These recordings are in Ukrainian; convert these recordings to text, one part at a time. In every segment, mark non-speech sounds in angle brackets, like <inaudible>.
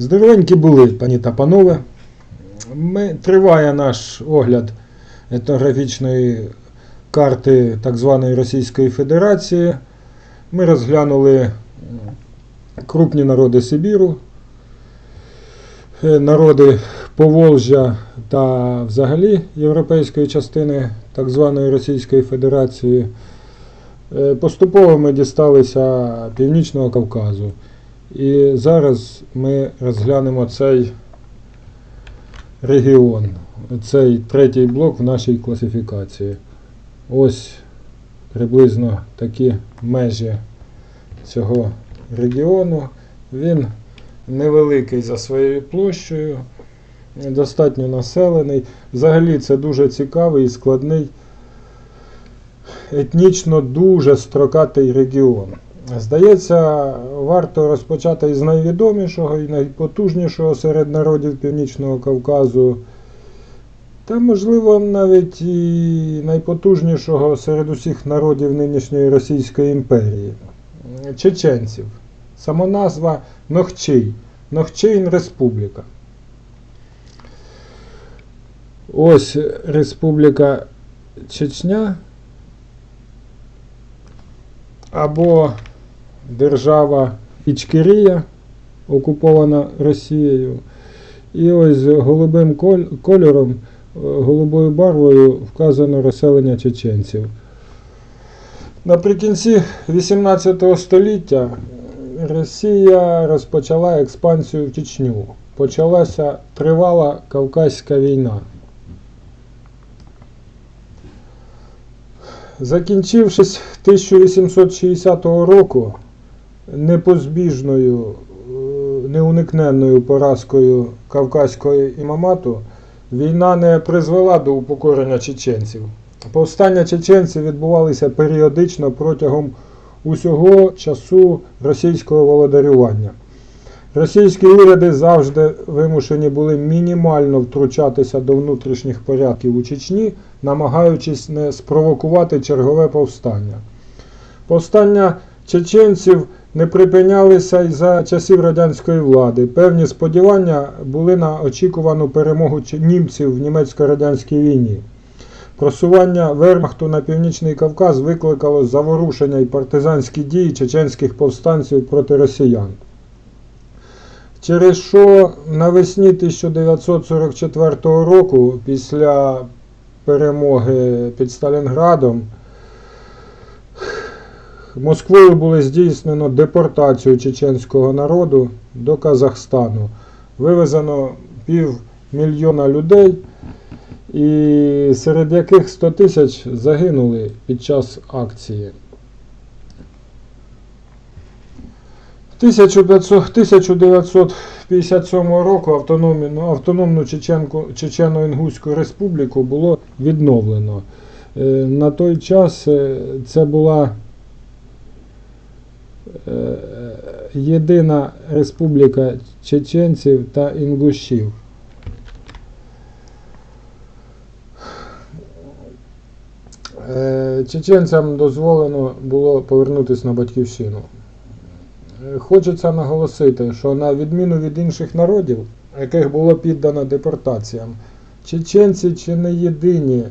Здоровенькі були, пані та панове. Ми, триває наш огляд етнографічної карти так званої Російської Федерації. Ми розглянули крупні народи Сибіру, е, народи Поволжя та взагалі європейської частини так званої Російської Федерації. Е, Поступово ми дісталися Північного Кавказу. І зараз ми розглянемо цей регіон, цей третій блок в нашій класифікації. Ось приблизно такі межі цього регіону. Він невеликий за своєю площею, достатньо населений. Взагалі це дуже цікавий і складний, етнічно дуже строкатий регіон. Здається, варто розпочати із найвідомішого і найпотужнішого серед народів Північного Кавказу, та, можливо, навіть і найпотужнішого серед усіх народів нинішньої Російської імперії чеченців. Самоназва Нохчий. Нохчейн Республіка. Ось Республіка Чечня або держава Ічкерія, окупована Росією. І ось голубим кольором, е, голубою барвою вказано розселення чеченців. Наприкінці 18 століття Росія розпочала експансію в Чечню. Почалася тривала Кавказька війна. Закінчившись 1860 року непозбіжною, е, неуникненною поразкою Кавказького імамату, війна не призвела до упокорення чеченців. Повстання чеченців відбувалися періодично протягом усього часу російського володарювання. Російські уряди завжди вимушені були мінімально втручатися до внутрішніх порядків у Чечні, намагаючись не спровокувати чергове повстання. Повстання чеченців не припинялися й за часів радянської влади. Певні сподівання були на очікувану перемогу німців в німецько-радянській війні. Просування вермахту на Північний Кавказ викликало заворушення і партизанські дії чеченських повстанців проти росіян. Через що навесні 1944 року, після перемоги під Сталінградом, Москвою було здійснено депортацію чеченського народу до Казахстану. Вивезено півмільйона людей, і серед яких 100 тисяч загинули під час акції. 1500 1957 року автономну, автономну Чечено-Інгуську республіку було відновлено. Е, На той час е, це була єдина республіка чеченців та інгушів. Е, Чеченцям дозволено було повернутися на батьківщину. Е, Хочеться наголосити, що на відміну від інших народів, яких було піддано депортаціям, чеченці чи не єдині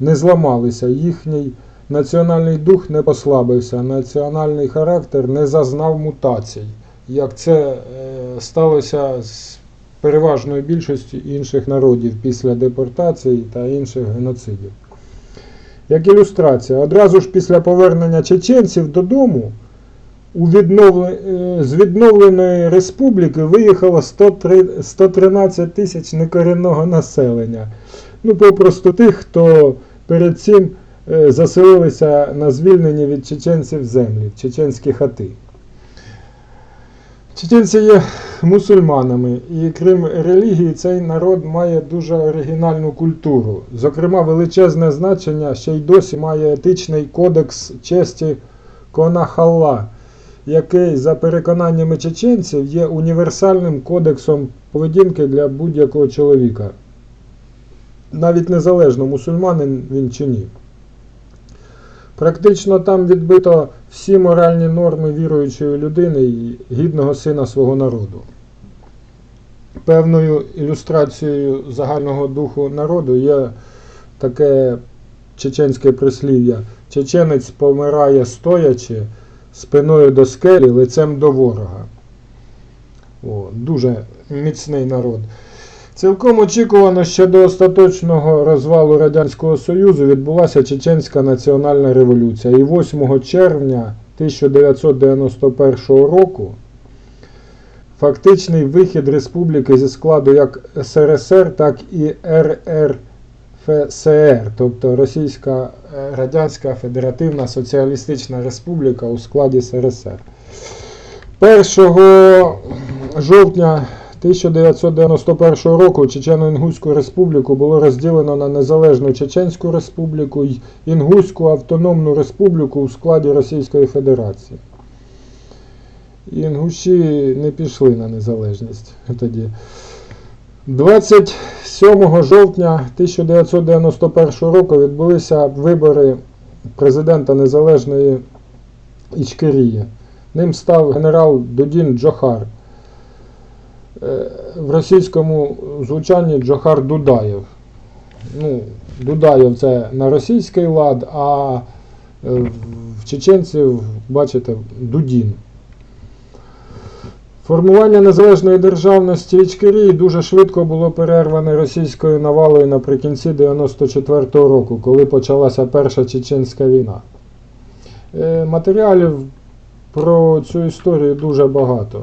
не зламалися, їхній національний дух не послабився, національний характер не зазнав мутацій, як це е, сталося з переважною більшістю інших народів після депортації та інших геноцидів. Як ілюстрація, одразу ж після повернення чеченців додому у відновле, е, з відновленої республіки виїхало 103 113 тисяч некорінного населення. Ну, попросту тих, хто перед цим заселилися на звільнені від чеченців землі, чеченські хати. Чеченці є мусульманами, і крім релігії, цей народ має дуже оригінальну культуру. Зокрема, величезне значення ще й досі має етичний кодекс честі Конахалла, який, за переконаннями чеченців, є універсальним кодексом поведінки для будь-якого чоловіка. Навіть незалежно, мусульманин він чи ні. Практично там відбито всі моральні норми віруючої людини і гідного сина свого народу. певною ілюстрацією загального духу народу є таке чеченське прислів'я. Чеченець помирає стоячи, спиною до скелі, лицем до ворога. О, дуже міцний народ. Цілком очікувано, що до остаточного розвалу Радянського Союзу відбулася Чеченська національна революція. І 8 червня 1991 року фактичний вихід республіки зі складу як СРСР, так і РРФСР, тобто Російська е, Радянська Федеративна Соціалістична Республіка у складі СРСР. 1 жовтня 1991 року Чечено-Інгуську республіку було розділено на Незалежну Чеченську республіку й Інгуську автономну республіку у складі Російської Федерації. Інгуші не пішли на незалежність тоді. 27 жовтня 1991 року відбулися вибори президента Незалежної Ічкерії. Ним став генерал Дудін Джохар. Е, В російському звучанні Джохар Дудаєв. Ну, Дудаєв це на російський лад, а е, в чеченців, бачите, Дудін. Формування незалежної державності Ічкерії дуже швидко було перерване російською навалою наприкінці 94-го року, коли почалася Перша Чеченська війна. Е, Матеріалів про цю історію дуже багато.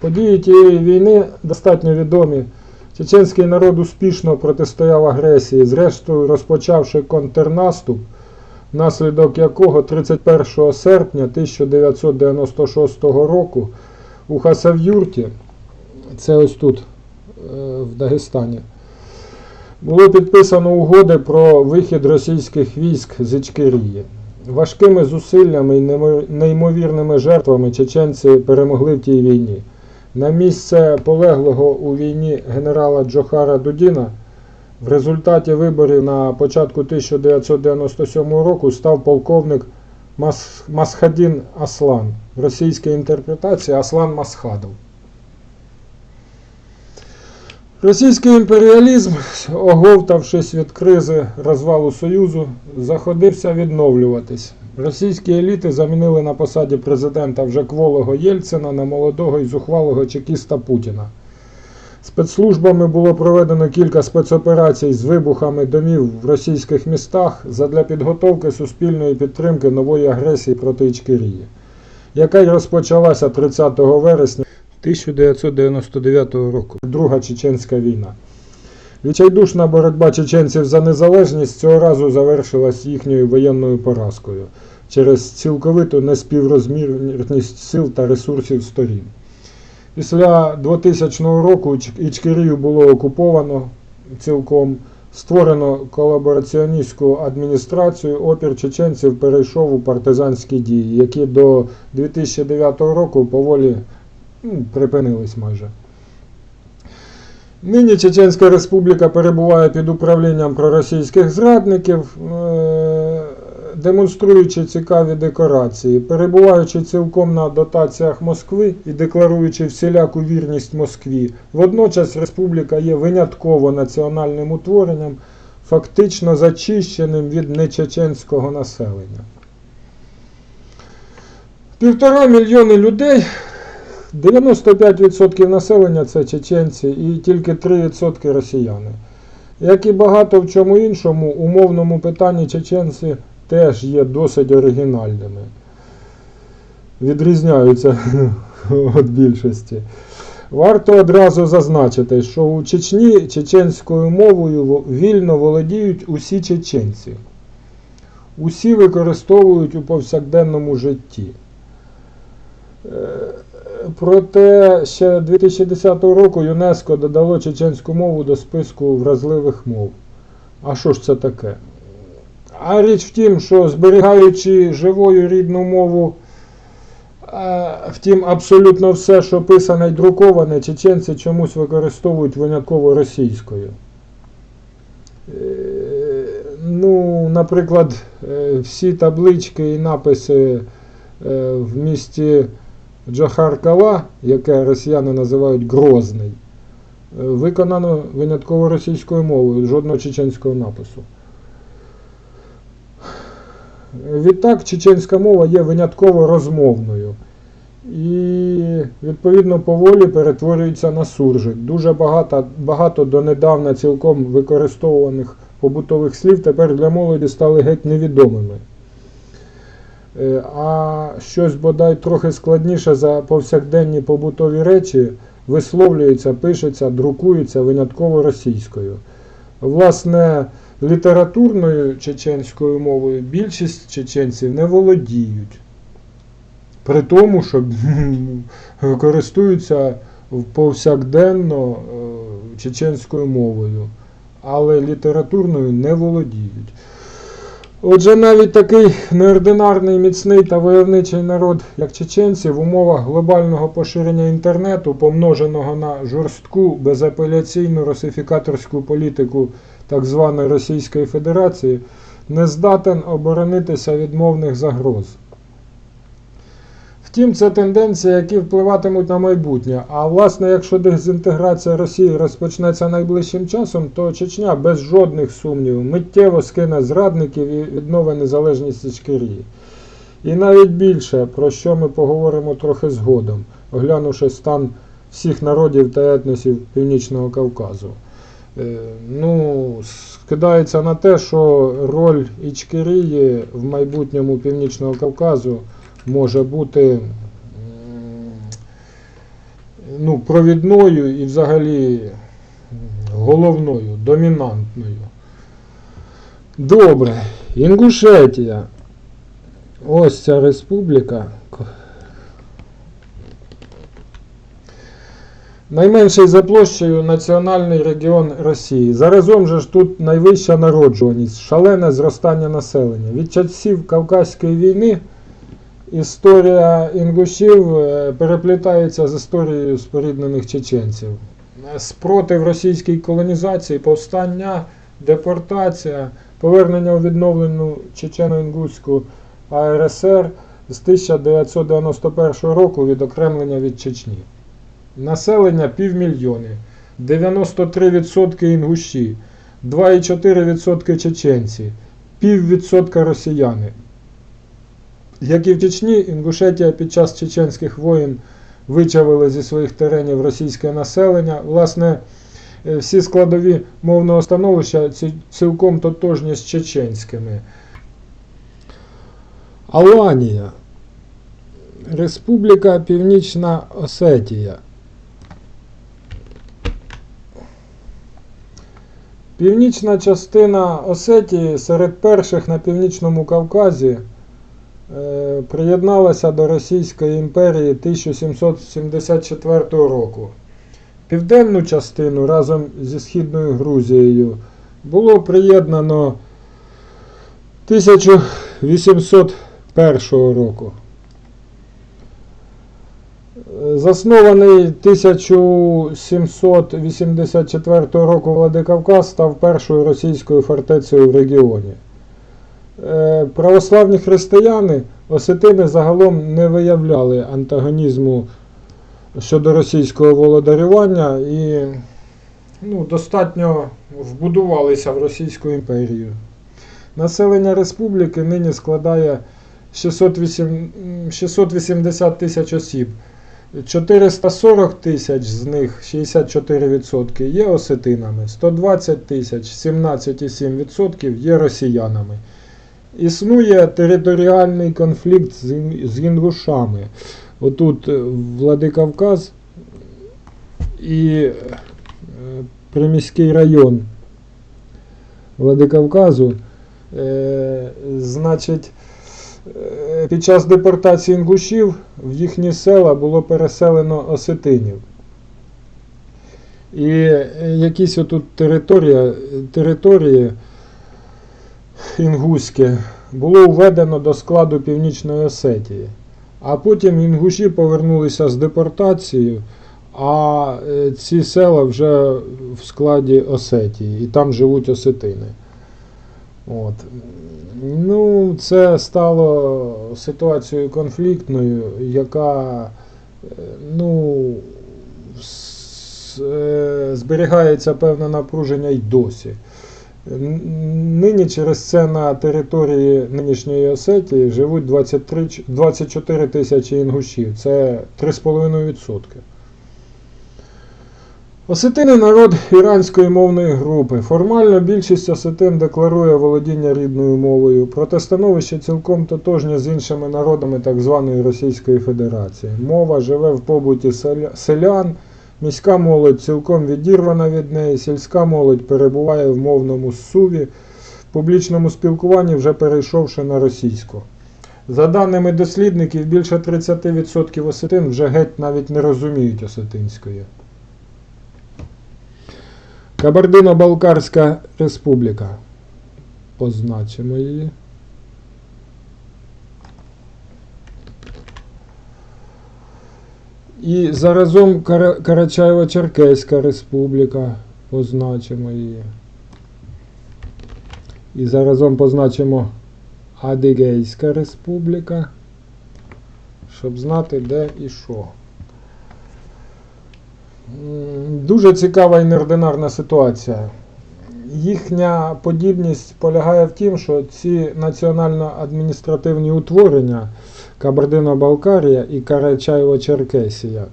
Події тієї війни достатньо відомі. Чеченський народ успішно протистояв агресії, зрештою розпочавши контрнаступ, внаслідок якого 31 серпня 1996 року у Хасавюрті, це ось тут, е, в Дагестані, було підписано угоди про вихід російських військ з Ічкерії. Важкими зусиллями і неймовірними жертвами чеченці перемогли в тій війні. На місце полеглого у війні генерала Джохара Дудіна в результаті виборів на початку 1997 року став полковник Мас- Масхадін Аслан. В російській інтерпретації Аслан Масхадов. Російський імперіалізм, оговтавшись від кризи розвалу Союзу, заходився відновлюватись. Російські еліти замінили на посаді президента вже кволого Єльцина на молодого і зухвалого чекіста Путіна. Спецслужбами було проведено кілька спецоперацій з вибухами домів в російських містах задля підготовки суспільної підтримки нової агресії проти Ічкерії, яка й розпочалася 30 вересня 1999 року. Друга чеченська війна. Відчайдушна боротьба чеченців за незалежність цього разу завершилась їхньою воєнною поразкою через цілковиту неспіврозмірність сил та ресурсів сторін. Після 2000 року Ічкерію було окуповано цілком, створено колабораціоністську адміністрацію, опір чеченців перейшов у партизанські дії, які до 2009 року поволі ну, припинились майже. Нині Чеченська Республіка перебуває під управлінням проросійських зрадників, е, демонструючи цікаві декорації, перебуваючи цілком на дотаціях Москви і декларуючи всіляку вірність Москві. Водночас республіка є винятково національним утворенням, фактично зачищеним від нечеченського населення. Півтора мільйони людей 95% населення це чеченці і тільки 3% росіяни. Як і багато в чому іншому, умовному питанні чеченці теж є досить оригінальними. Відрізняються <laughs> від більшості. Варто одразу зазначити, що у Чечні чеченською мовою вільно володіють усі чеченці. Усі використовують у повсякденному житті. Проте ще 2010 року ЮНЕСКО додало чеченську мову до списку вразливих мов. А що ж це таке? А річ в тім, що зберігаючи живою рідну мову, е, втім, абсолютно все, що писане й друковане, чеченці чомусь використовують винятково російською. Е, Ну, наприклад, е, всі таблички і написи в місті Джахар-Кала, яке росіяни називають Грозний, е, виконано винятково російською мовою, жодного чеченського напису. Відтак, чеченська мова є винятково розмовною і, відповідно, поволі перетворюється на суржик. Дуже багато, багато донедавна цілком використовуваних побутових слів тепер для молоді стали геть невідомими. Е, А щось бодай трохи складніше за повсякденні побутові речі висловлюється, пишеться, друкується винятково російською. Власне, літературною чеченською мовою більшість чеченців не володіють. При тому, що <laughs> користуються повсякденно е, чеченською мовою, але літературною не володіють. Отже, навіть такий неординарний, міцний та войовничий народ, як чеченці, в умовах глобального поширення інтернету, помноженого на жорстку безапеляційну русифікаторську політику так званої Російської Федерації, не здатен оборонитися від мовних загроз. Втім, це тенденції, які впливатимуть на майбутнє. А власне, якщо дезінтеграція Росії розпочнеться найближчим часом, то Чечня без жодних сумнівів миттєво скине зрадників і відновить незалежність Ічкерії. І навіть більше, про що ми поговоримо трохи згодом, оглянувши стан всіх народів та етносів Північного Кавказу. Е, Ну, скидається на те, що роль Ічкерії в майбутньому Північного Кавказу може бути ну, провідною і взагалі головною, домінантною. Добре, Інгушетія. Ось ця республіка. Найменший за площею національний регіон Росії. Заразом же ж тут найвища народжуваність, шалене зростання населення. Від часів Кавказької війни історія інгушів е, переплітається з історією споріднених чеченців. Е, Спротив російській колонізації, повстання, депортація, повернення у відновлену Чечено-Інгуську АРСР з 1991 року відокремлення від Чечні. Населення півмільйони, 93% інгуші, 2,4% чеченці, піввідсотка росіяни. Як і в Чечні, Інгушетія під час чеченських воєн вичавили зі своїх теренів російське населення. Власне, е, всі складові мовного становища цілком тотожні з чеченськими. Аланія. Республіка Північна Осетія. Північна частина Осетії серед перших на Північному Кавказі приєдналася до Російської імперії 1774 року. Південну частину разом зі Східною Грузією було приєднано 1801 року. Е, Заснований 1784 року Владикавказ став першою російською фортецею в регіоні. Е, Православні християни осетини загалом не виявляли антагонізму щодо російського володарювання і ну, достатньо вбудувалися в Російську імперію. Населення республіки нині складає 608 680 тисяч осіб. 440 тисяч з них 64% є осетинами, 120 тисяч 17,7% є росіянами. Існує територіальний конфлікт з, інгушами. Отут е, Владикавказ і е, приміський район Владикавказу. Е, значить, під час депортації інгушів в їхні села було переселено осетинів. І якісь отут територія, території інгуські було введено до складу Північної Осетії. А потім інгуші повернулися з депортацією, а е, ці села вже в складі Осетії, і там живуть осетини. От. Ну, це стало ситуацією конфліктною, яка ну, е, зберігається певне напруження й досі. Нині через це на території нинішньої Осетії живуть 23, 24 тисячі інгушів. Це 3,5%. Осетини народ іранської мовної групи. Формально більшість осетин декларує володіння рідною мовою, проте становище цілком тотожнє з іншими народами так званої Російської Федерації. Мова живе в побуті селя- селян, міська молодь цілком відірвана від неї, сільська молодь перебуває в мовному суві, в публічному спілкуванні вже перейшовши на російську. За даними дослідників, більше 30% осетин вже геть навіть не розуміють осетинської. Кабардино-Балкарська республіка. Позначимо її. І заразом Карачаєво-Черкеська республіка. Позначимо її. І заразом позначимо Адигейська республіка. Щоб знати, де і що. Дуже цікава і неординарна ситуація. Їхня подібність полягає в тім, що ці національно-адміністративні утворення Кабардино-Балкарія і Карачаєво-Черкесія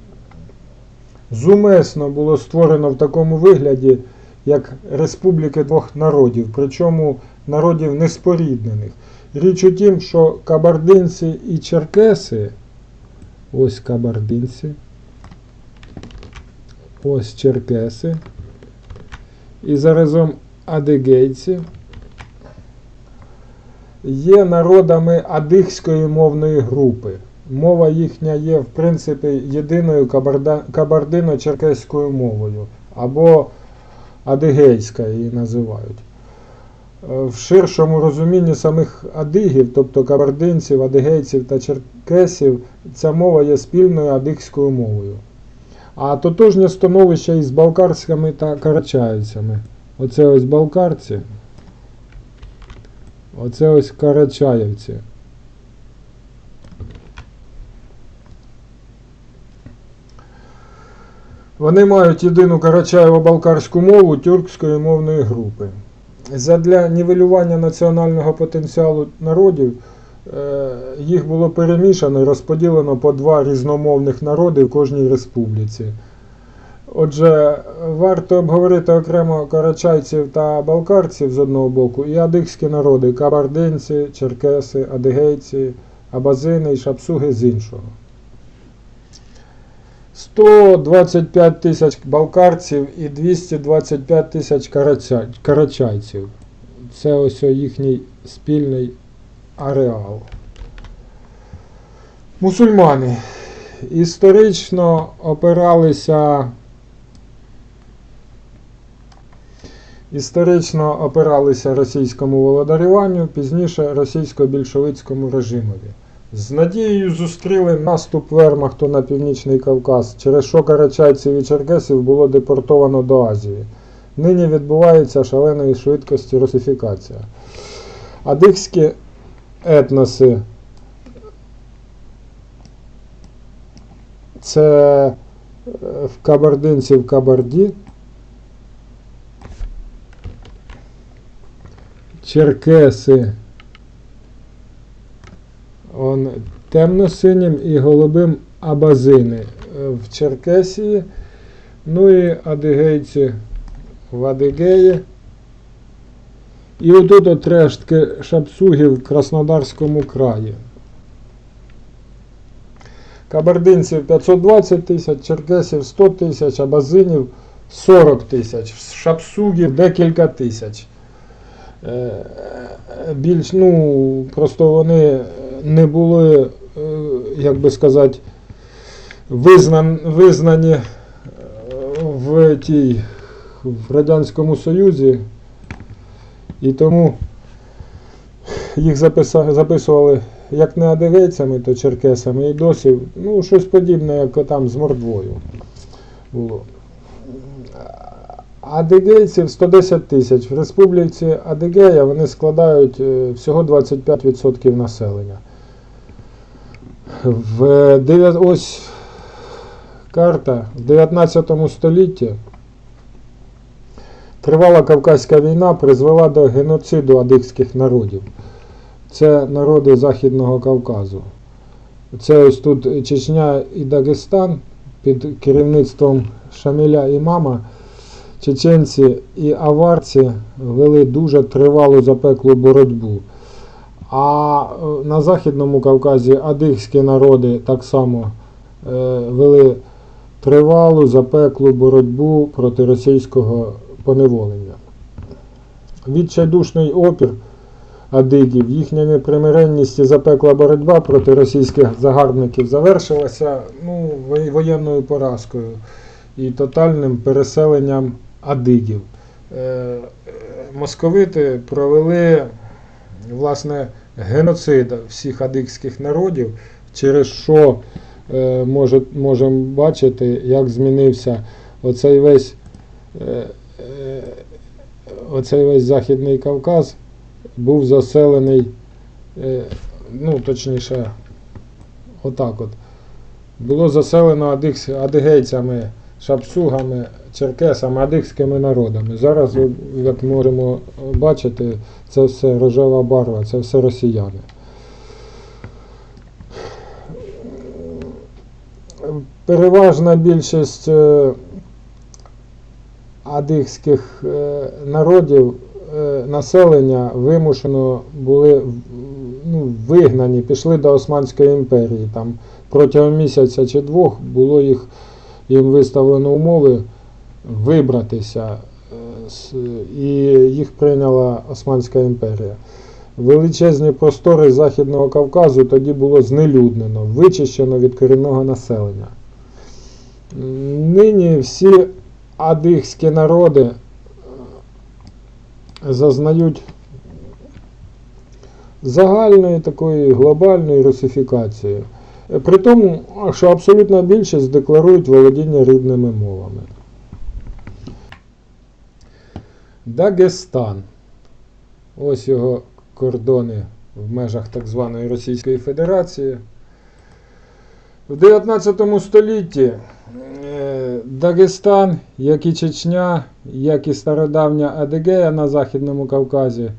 зумисно було створено в такому вигляді, як республіки двох народів, причому народів неспоріднених. Річ у тім, що кабардинці і черкеси, ось кабардинці, ось черкеси, і заразом адигейці є народами адигської мовної групи. Мова їхня є, в принципі, єдиною кабардино-черкеською мовою, або адигейська її називають. Е, В ширшому розумінні самих адигів, тобто кабардинців, адигейців та черкесів, ця мова є спільною адигською мовою. А тотожнє становище із балкарськими та карачаївцями. Оце ось балкарці. Оце ось карачаївці. Вони мають єдину карачаєво-балкарську мову тюркської мовної групи. Задля нівелювання національного потенціалу народів е, їх було перемішано і розподілено по два різномовних народи в кожній республіці. Отже, варто обговорити окремо карачайців та балкарців з одного боку і адигські народи кабардинці, черкеси, адигейці, абазини і шапсуги з іншого. 125 тисяч балкарців і 225 тисяч карача- карачайців. Це ось їхній спільний ареал. Мусульмани історично опиралися історично опиралися російському володарюванню, пізніше російсько-більшовицькому режимові. З надією зустріли наступ вермахту на Північний Кавказ, через що карачайців і черкесів було депортовано до Азії. Нині відбувається шаленої швидкості русифікація. Адихські етноси це е, в кабардинці в Кабарді, черкеси он, темно-синім і голубим абазини е, в Черкесії, ну і адигейці в Адигеї. І отут от рештки шапсугів в Краснодарському краї. Кабардинців 520 тисяч, черкесів 100 тисяч, абазинів 40 тисяч, шапсугів декілька тисяч. Е, Більш, ну, просто вони не були, е, як би сказати, визнан, визнані е, в тій в Радянському Союзі. І тому їх записували як не адигейцями, то черкесами і досі, ну, щось подібне, як там з мордвою було. Адигейців 110 тисяч. В республіці Адигея вони складають е, всього 25% населення. В, ось карта в 19 столітті тривала Кавказька війна призвела до геноциду адигських народів. Це народи Західного Кавказу. Це ось тут Чечня і Дагестан під керівництвом Шаміля Імама. Чеченці і аварці вели дуже тривалу запеклу боротьбу. А е, на Західному Кавказі адигські народи так само е, вели тривалу запеклу боротьбу проти російського поневолення. Відчайдушний опір адигів, їхня непримиренність і запекла боротьба проти російських загарбників завершилася ну, воєнною поразкою і тотальним переселенням адигів. Е, Московити провели власне геноцид всіх адигських народів, через що е, може, можемо бачити, як змінився оцей весь, е, оцей весь Західний Кавказ був заселений, ну точніше, отак от. Було заселено адигейцями, шапсугами, черкесами, адигськими народами. Зараз, як можемо бачити, це все рожева барва, це все росіяни. Переважна більшість е, адигських е, народів е, населення вимушено були ну, вигнані, пішли до Османської імперії. Там протягом місяця чи двох було їх, їм виставлено умови вибратися, е, і їх прийняла Османська імперія. Величезні простори Західного Кавказу тоді було знелюднено, вичищено від корінного населення. Нині всі адигські народи е, зазнають загальної такої глобальної русифікації. При тому, що абсолютна більшість декларують володіння рідними мовами. Дагестан. Ось його кордони в межах так званої Російської Федерації. В 19 столітті е, Дагестан, як і Чечня, як і стародавня Адигея на Західному Кавказі,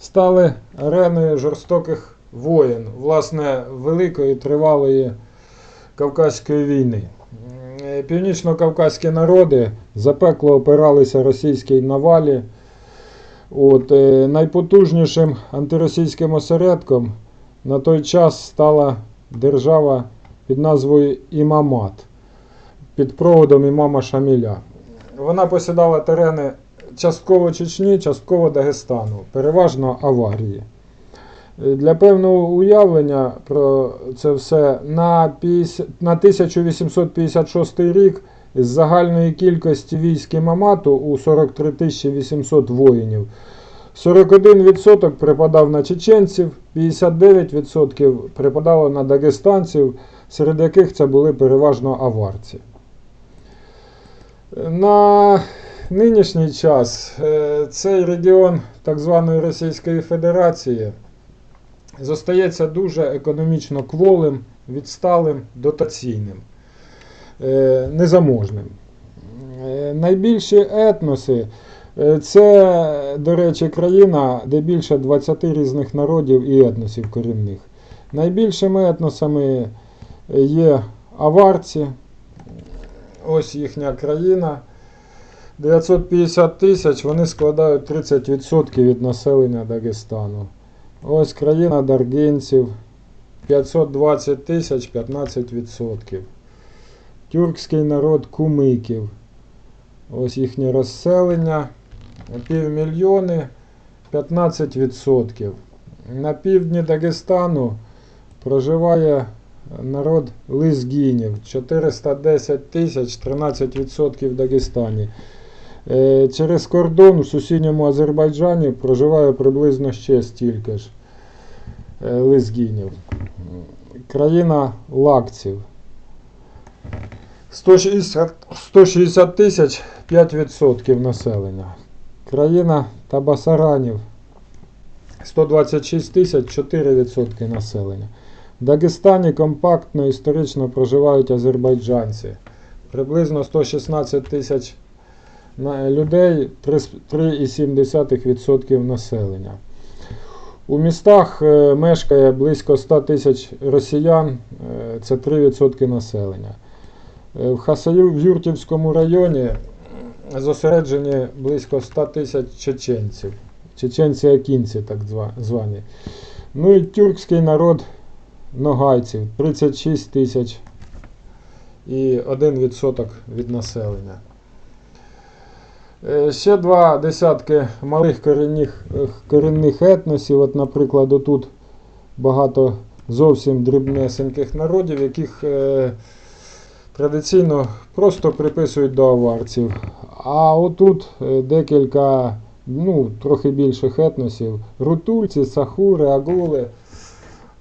стали ареною жорстоких воєн, власне, великої тривалої Кавказької війни. Е, Північно-кавказькі народи запекло опиралися російській навалі. От, е, найпотужнішим антиросійським осередком на той час стала держава під назвою Імамат під проводом імама Шаміля. Вона посідала терени частково Чечні, частково Дагестану, переважно Аварії. Е, Для певного уявлення про це все на 1856 рік з загальної кількості військ Імамату у 43 800 воїнів 41% припадав на чеченців, 59% припадало на дагестанців, серед яких це були переважно аварці. На нинішній час е, цей регіон так званої Російської Федерації зостається дуже економічно кволим, відсталим, дотаційним, е, незаможним. Е, Найбільші етноси е, це, до речі, країна, де більше 20 різних народів і етносів корінних. Найбільшими етносами є аварці, ось їхня країна. 950 тисяч, вони складають 30% від населення Дагестану. Ось країна даргинців 520 тисяч 15%. Тюркський народ кумиків. Ось їхнє розселення. Півмільйони 15%. На півдні Дагестану проживає народ лизгінів 410 тисяч 13% в Дагестані. Е, Через кордон у сусідньому Азербайджані проживає приблизно ще стільки ж е, лезгінів. Країна лакців. 160 160 тисяч 5% населення. Країна Табасаранів 126 тисяч 4% населення. В Дагестані компактно історично проживають азербайджанці приблизно 116 тисяч людей, 3,7% населення. У містах е, мешкає близько 100 тисяч росіян, е, це 3% населення. Е, В Хасаю в Юртівському районі зосереджені близько 100 тисяч чеченців. Чеченці акінці так звані. Ну і тюркський народ ногайців 36 тисяч і 1% від населення. Е, Ще два десятки малих корінних, е, корінних етносів. От, наприклад, отут багато зовсім дрібнесеньких народів, яких е, традиційно просто приписують до аварців. А отут е, декілька, ну, трохи більших етносів: рутульці, сахури, агули.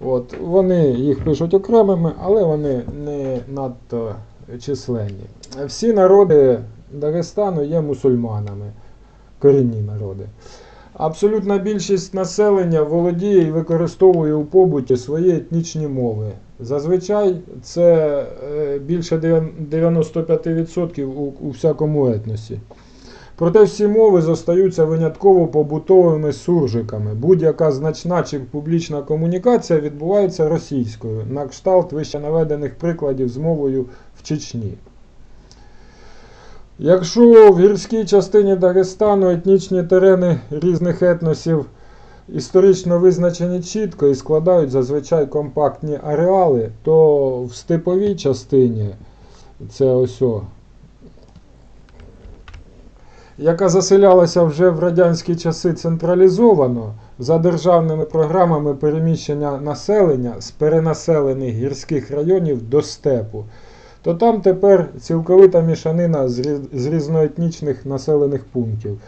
От, вони їх пишуть окремими, але вони не надто численні. Всі народи Дагестану є мусульманами, корінні народи. Абсолютна більшість населення володіє і використовує у побуті свої етнічні мови. Зазвичай це е, більше 95% у, всякому етносі. Проте всі мови зостаються винятково побутовими суржиками. Будь-яка значна чи публічна комунікація відбувається російською, на кшталт вище наведених прикладів з мовою в Чечні. Якщо в гірській частині Дагестану етнічні терени різних етносів історично визначені чітко і складають зазвичай компактні ареали, то в степовій частині це ось о, яка заселялася вже в радянські часи централізовано за державними програмами переміщення населення з перенаселених гірських районів до степу, то там тепер цілковита мішанина з різноетнічних населених пунктів,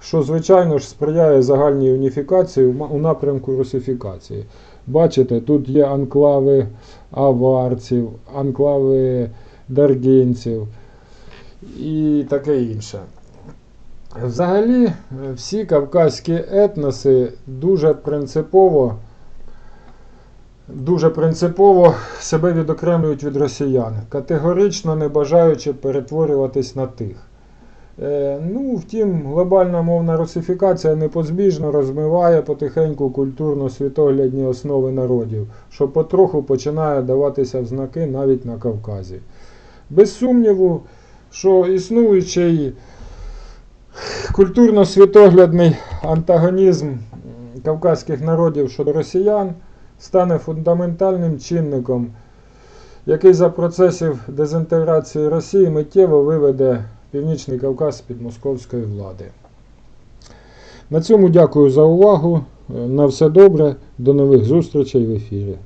що, звичайно ж, сприяє загальній уніфікації у напрямку русифікації. Бачите, тут є анклави аварців, анклави даргінців і таке інше. Взагалі, всі кавказькі етноси дуже принципово, дуже принципово себе відокремлюють від росіян, категорично не бажаючи перетворюватись на тих. Е, ну, втім, глобальна мовна русифікація непозбіжно розмиває потихеньку культурно-світоглядні основи народів, що потроху починає даватися в знаки навіть на Кавказі. Без сумніву, що існуючий культурно-світоглядний антагонізм кавказьких народів щодо росіян стане фундаментальним чинником, який за процесів дезінтеграції Росії миттєво виведе Північний Кавказ з-під московської влади. На цьому дякую за увагу. Е, На все добре. До нових зустрічей в ефірі.